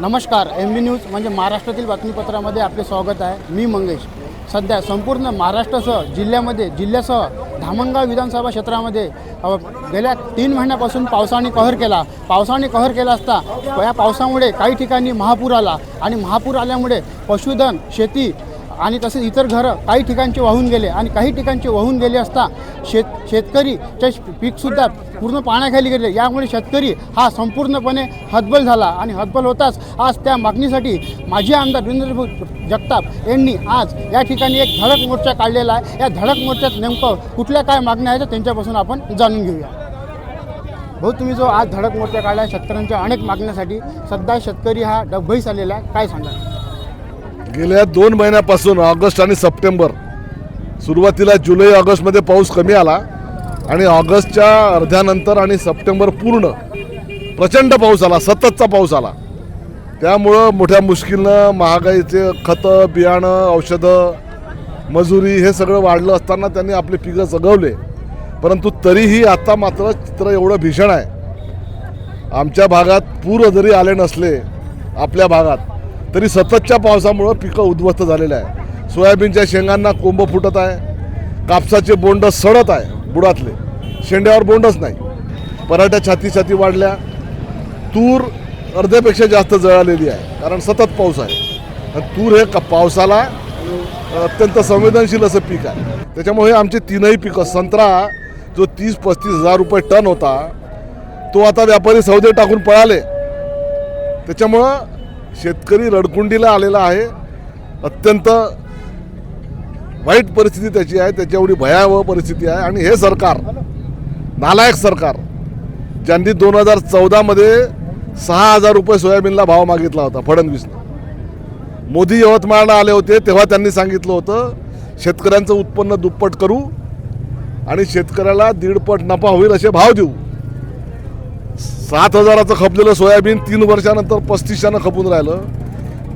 नमस्कार एम बी न्यूज म्हणजे महाराष्ट्रातील बातमीपत्रामध्ये आपले स्वागत आहे. मी मंगेश. सध्या संपूर्ण महाराष्ट्रासह जिल्ह्यामध्ये जिल्ह्यासह धामणगाव विधानसभा क्षेत्रामध्ये गेल्या तीन महिन्यापासून पावसाने कहर केला. पावसाने कहर केला असता या पावसामुळे काही ठिकाणी महापूर आला आणि महापूर आल्यामुळे पशुधन शेती आणि तसेच इतर घरं काही ठिकाणचे वाहून गेले आणि काही ठिकाणचे वाहून गेले असता शेत शेतकरीचे पीकसुद्धा पूर्ण पाण्याखाली गेले. यामुळे शेतकरी हा संपूर्णपणे हतबल झाला आणि हतबल होताच आज त्या मागणीसाठी माजी आमदार वीरेंद्र जगताप यांनी आज या ठिकाणी एक धडक मोर्चा काढलेला आहे. या धडक मोर्चात नेमकं कुठल्या काय मागण्या आहेत त्यांच्यापासून आपण जाणून घेऊया. भाऊ तुम्ही जो आज धडक मोर्चा काढला शेतकऱ्यांच्या अनेक मागण्यासाठी सध्या शेतकरी हा डबघईस आलेला आहे. काय सांगा गेल्या दोन महिन्यापासून ऑगस्ट आणि सप्टेंबर सुरुवातीला जुलै ऑगस्टमध्ये पाऊस कमी आला आणि ऑगस्टच्या अर्ध्यानंतर आणि सप्टेंबर पूर्ण प्रचंड पाऊस आला सततचा पाऊस आला. त्यामुळं मोठ्या मुश्किलनं महागाईचे खतं बियाणं औषधं मजुरी हे सगळं वाढलं असताना त्यांनी आपले पिकं जगवले. परंतु तरीही आता मात्र चित्र एवढं भीषण आहे. आमच्या भागात पूर जरी आले नसले आपल्या भागात तरी सततच्या पावसामुळं पिकं उद्ध्वस्त झालेलं आहे. सोयाबीनच्या शेंगांना कोंब फुटत आहे. कापसाचे बोंड सडत आहे बुडातले. शेंड्यावर बोंडच नाही. पराठ्या छाती छाती वाढल्या. तूर अर्ध्यापेक्षा जास्त जळालेली आहे कारण सतत पाऊस आहे. आणि तूर हे क पावसाला अत्यंत संवेदनशील असं पीक आहे. त्याच्यामुळे आमचे तीनही पिकं संत्रा जो तीस पस्तीस हजार रुपये टन होता तो आता व्यापारी सौदे टाकून पळाले. त्याच्यामुळं शेतकरी रडकुंडीला आलेला आहे. अत्यंत वाईट परिस्थिती त्याची आहे. त्याच्या एवढी भयावह परिस्थिती आहे. आणि हे सरकार नालायक सरकार ज्यांनी दोन हजार चौदामध्ये सहा हजार रुपये सोयाबीनला भाव मागितला होता फडणवीसनं. मोदी यवतमाळला आले होते तेव्हा त्यांनी सांगितलं होतं शेतकऱ्यांचं उत्पन्न दुप्पट करू आणि शेतकऱ्याला दीडपट नफा होईल असे भाव देऊ. सात हजाराचं खपलेलं सोयाबीन तीन वर्षानंतर पस्तीसशेनं खपून राहिलं.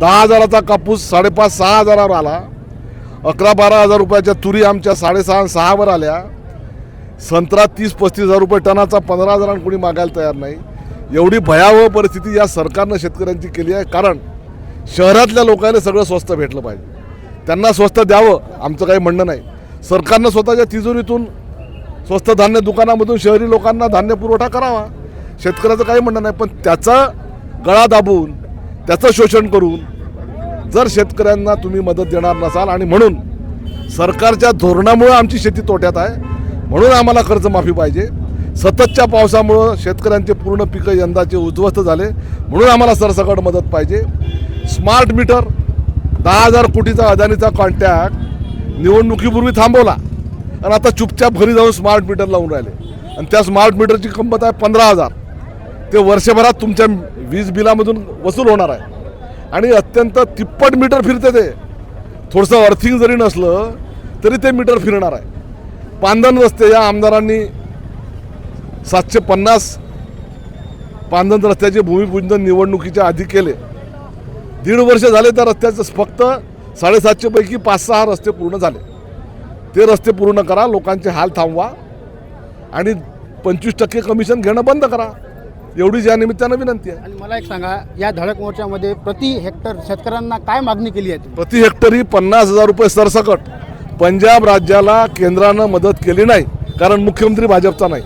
दहा हजाराचा कापूस साडेपाच सहा हजारावर आला. अकरा बारा हजार रुपयाच्या तुरी आमच्या साडेसहा आणि सहावर आल्या. संत्रा तीस पस्तीस हजार रुपये टनाचा पंधरा हजारांना कोणी मागायला तयार नाही. एवढी भयावह परिस्थिती या सरकारनं शेतकऱ्यांची केली आहे. कारण शहरातल्या लोकांना सगळं स्वस्त भेटलं पाहिजे. त्यांना स्वस्त द्यावं आमचं काही म्हणणं नाही. सरकारनं स्वतःच्या तिजोरीतून स्वस्त धान्य दुकानामधून शहरी लोकांना धान्य पुरवठा करावा. शेतकऱ्याचं काही म्हणणं नाही पण त्याचा गळा दाबून त्याचं शोषण करून जर शेतकऱ्यांना तुम्ही मदत देणार नसाल आणि म्हणून सरकारच्या धोरणामुळं आमची शेती तोट्यात आहे म्हणून आम्हाला कर्जमाफी पाहिजे. सततच्या पावसामुळं शेतकऱ्यांचे पूर्ण पिकं यंदाचे उद्ध्वस्त झाले म्हणून आम्हाला सरसकट मदत पाहिजे. स्मार्ट मीटर दहा हजार कोटीचा अदानीचा कॉन्टॅक्ट निवडणुकीपूर्वी थांबवला आणि आता चुपचाप घरी जाऊन स्मार्ट मीटर लावून राहिले. आणि त्या स्मार्ट मीटरची किंमत आहे पंधरा हजार. ते वर्षभरात तुमच्या वीज बिलामधून वसूल होणार आहे. आणि अत्यंत तिप्पट मीटर फिरते ते. थोडंसं अर्थिंग जरी नसलं तरी ते मीटर फिरणार आहे. पांदन रस्ते या आमदारांनी सातशे पन्नास पांदन रस्त्याचे भूमिपूजन निवडणुकीच्या आधी केले. दीड वर्ष झाले त्या रस्त्याचं फक्त साडेसातशेपैकी पाच सहा रस्ते पूर्ण झाले. ते रस्ते पूर्ण करा लोकांचे हाल थांबवा आणि पंचवीस टक्के कमिशन घेणं बंद करा. एवढीच या निमित्तानं विनंती आहे. आणि मला एक सांगा या धडक मोर्चामध्ये प्रति हेक्टर शेतकऱ्यांना काय मागणी केली आहे? तुम्ही? प्रति हेक्टरी पन्नास हजार रुपये सरसकट. पंजाब राज्याला केंद्रानं मदत केली नाही कारण मुख्यमंत्री भाजपचा नाही.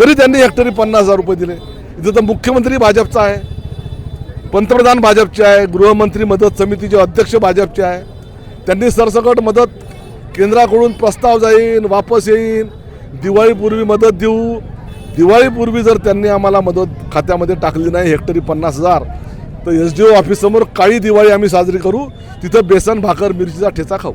तरी त्यांनी हेक्टरी पन्नास हजार रुपये दिले. इथं तर मुख्यमंत्री भाजपचा आहे. पंतप्रधान भाजपचे आहे गृहमंत्री मदत समितीचे अध्यक्ष भाजपचे आहे. त्यांनी सरसकट मदत केंद्राकडून प्रस्ताव जाईन वापस येईन. दिवाळीपूर्वी मदत देऊ. दिवाळीपूर्वी जर त्यांनी आम्हाला मदत खात्यामध्ये टाकली नाही हेक्टरी पन्नास हजार तर एस डी ओ ऑफिससमोर काळी दिवाळी आम्ही साजरी करू तिथं बेसन भाकर मिरचीचा ठेचा खाऊ.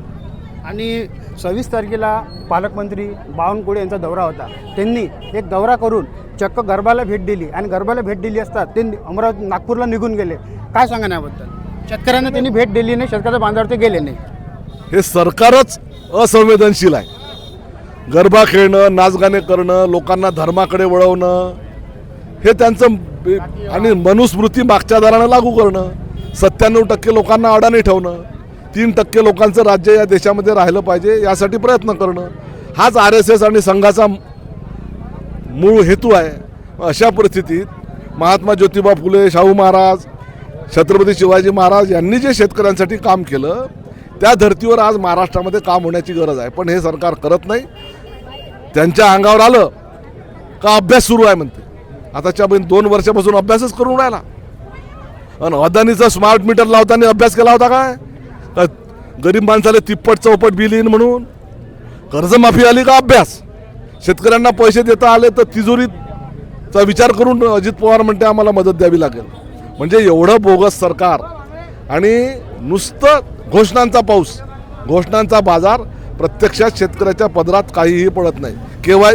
आणि सव्वीस तारखेला पालकमंत्री बावनकुळे यांचा दौरा होता. त्यांनी एक दौरा करून चक्क गरबाला भेट दिली आणि गरबाला भेट दिली असता ते अमरावती नागपूरला निघून गेले. काय सांगा याबद्दल? शेतकऱ्यांना त्यांनी भेट दिली नाही शेतकऱ्याच्या बांधावर ते गेले नाही. हे सरकारच असंवेदनशील आहे. गरबा खेळणं नाचगाणे करणं लोकांना धर्माकडे वळवणं हे त्यांचं आणि मनुस्मृती मागच्या दारानं लागू करणं सत्त्याण्णव टक्के लोकांना अडाणी ठेवणं तीन टक्के लोकांचं राज्य या देशामध्ये राहिलं पाहिजे यासाठी प्रयत्न करणं हाच आर एस एस आणि संघाचा मूळ हेतू आहे. अशा परिस्थितीत महात्मा ज्योतिबा फुले शाहू महाराज छत्रपती शिवाजी महाराज यांनी जे शेतकऱ्यांसाठी काम केलं त्या धर्तीवर आज महाराष्ट्रामध्ये काम होण्याची गरज आहे. पण हे सरकार करत नाही. त्यांच्या अंगावर आलं का अभ्यास सुरू आहे म्हणते. आताच्या पण दोन वर्षापासून अभ्यासच करून राहिला. आणि अदानीचा स्मार्ट मीटर लावताना अभ्यास केला होता काय? का गरीब माणसाला तिप्पट चौपट बिल येईन म्हणून? कर्जमाफी आली का अभ्यास? शेतकऱ्यांना पैसे देता आले तर तिजोरीचा विचार करून अजित पवार म्हणते आम्हाला मदत द्यावी लागेल. म्हणजे एवढं बोगस सरकार आणि नुसतं घोषणांचा पाऊस घोषणांचा बाजार प्रत्यक्षात शेतकऱ्याच्या पदरात काहीही पडत नाही. केव्हा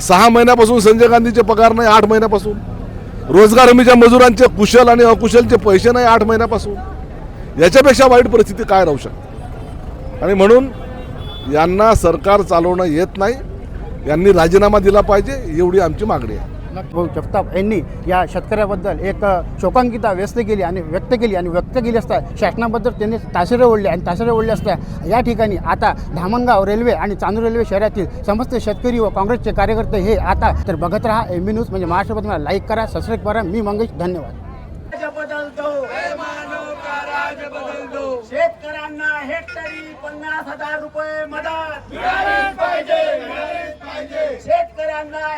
सहा महिन्यापासून संजय गांधीचे पगार नाही आठ महिन्यापासून. रोजगार हमीच्या मजुरांचे कुशल आणि अकुशलचे पैसे नाही आठ महिन्यापासून. याच्यापेक्षा वाईट परिस्थिती काय राहू शकते? आणि म्हणून यांना सरकार चालवणं येत नाही. यांनी राजीनामा दिला पाहिजे एवढी आमची मागणी आहे. भाऊ जगताप यांनी या शेतकऱ्याबद्दल एक शोकांकिता व्यक्त केली आणि व्यक्त केली आणि व्यक्त केली असता शासनाबद्दल त्यांनी ताशेरे ओढले आणि ताशेरे ओढले असता या ठिकाणी आता धामणगाव रेल्वे आणि चांदूर रेल्वे शहरातील समस्त शेतकरी व काँग्रेसचे कार्यकर्ते हे आता तर बघत राहा. एम बी न्यूज म्हणजे महाराष्ट्रामध्ये मला लाईक करा सबस्क्राईब करा. मी मंगेश धन्यवाद. राज बदल दो का राज बदल दो शेतकऱ्यांना हेक्टरी पन्नास हजार रुपये मदत. शेतकऱ्यांना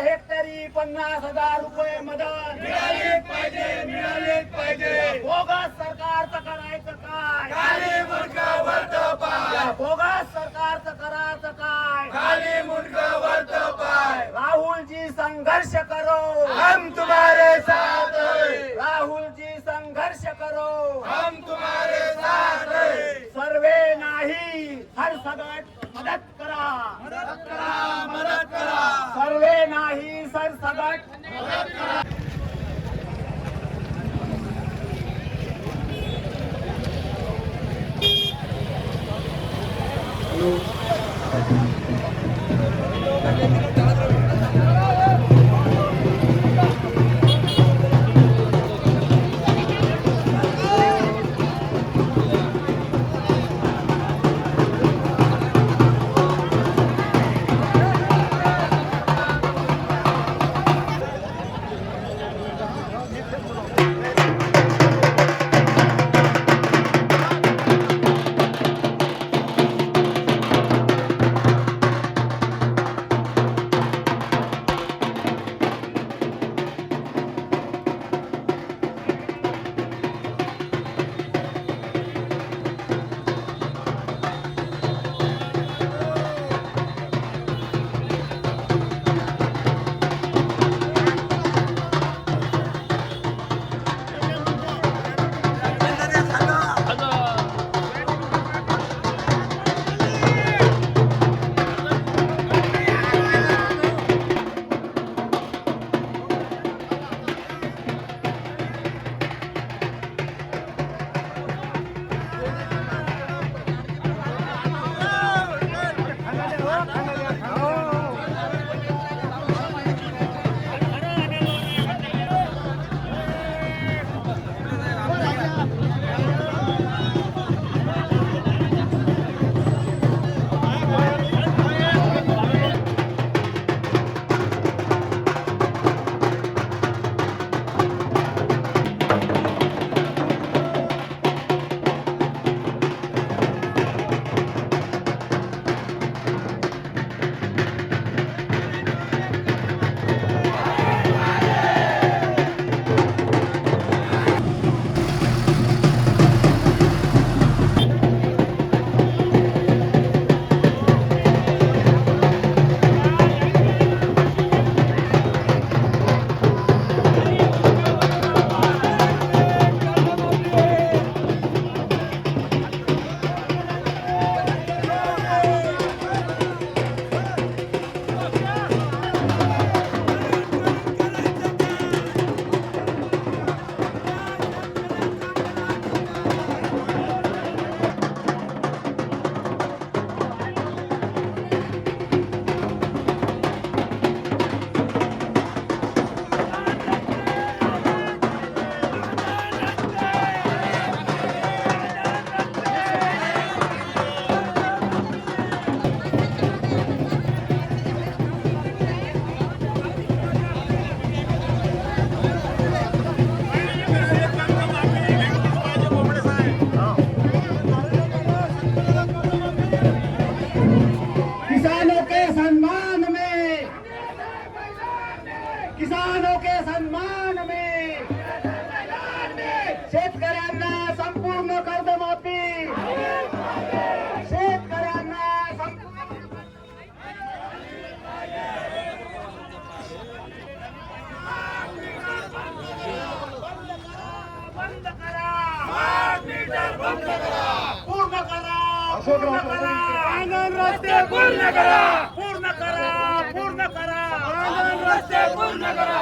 हेक्टरी पन्नास हजार रुपये मदत. मिळालीच पाहिजे मिळालीच पाहिजे. बोगस सरकारचं करायचं काय? खाली मुंडका वरत पाय बोगस सरकारचं करायचं काय? खाली मुंडका वरत पाय राहुल जी संघर्ष करो. हम तुम्हारे पूर्ण करा. आंदोलन रस्ते पूर्ण करा. पूर्ण करा. पूर्ण करा. आंदोलन रस्ते पूर्ण करा.